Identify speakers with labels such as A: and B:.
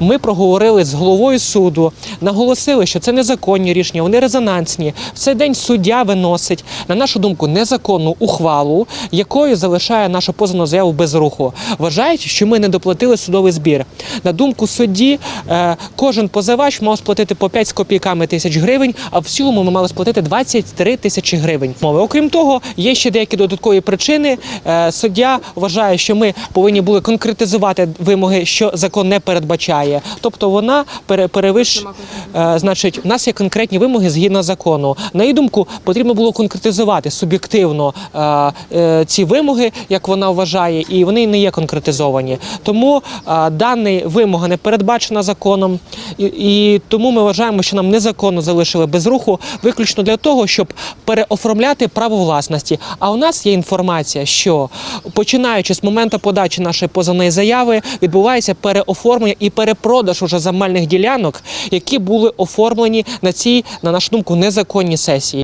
A: Ми проговорили з головою суду, наголосили, що це незаконні рішення, вони резонансні. В цей день суддя виносить, на нашу думку, незаконну ухвалу, якою залишає нашу позовну заяву без руху. Вважають, що ми не доплатили судовий збір. На думку судді, е, кожен позивач мав сплатити по 5 з копійками тисяч гривень, а в цілому ми мали сплатити 23 тисячі гривень. Окрім того, є ще деякі додаткові причини. Е, Суддя вважає, що ми повинні були конкретизувати вимоги, що закон не передбачає. Тобто вона пере- перевищ... Е, значить, у нас є конкретні вимоги згідно закону. На її думку, потрібно було конкретизувати суб'єктивно е, е, ці вимоги, як вона вважає, і вони не є конкретизовані. Тому дана вимога не передбачена законом, і, і тому ми вважаємо, що нам незаконно залишили без руху, виключно для того, щоб переоформляти право власності. А у нас є інформація, що починаючи з моменту подачі нашої позовної заяви, відбувається переоформлення і перепродаж уже земельних ділянок, які були оформлені на цій, на нашу думку, незаконній сесії.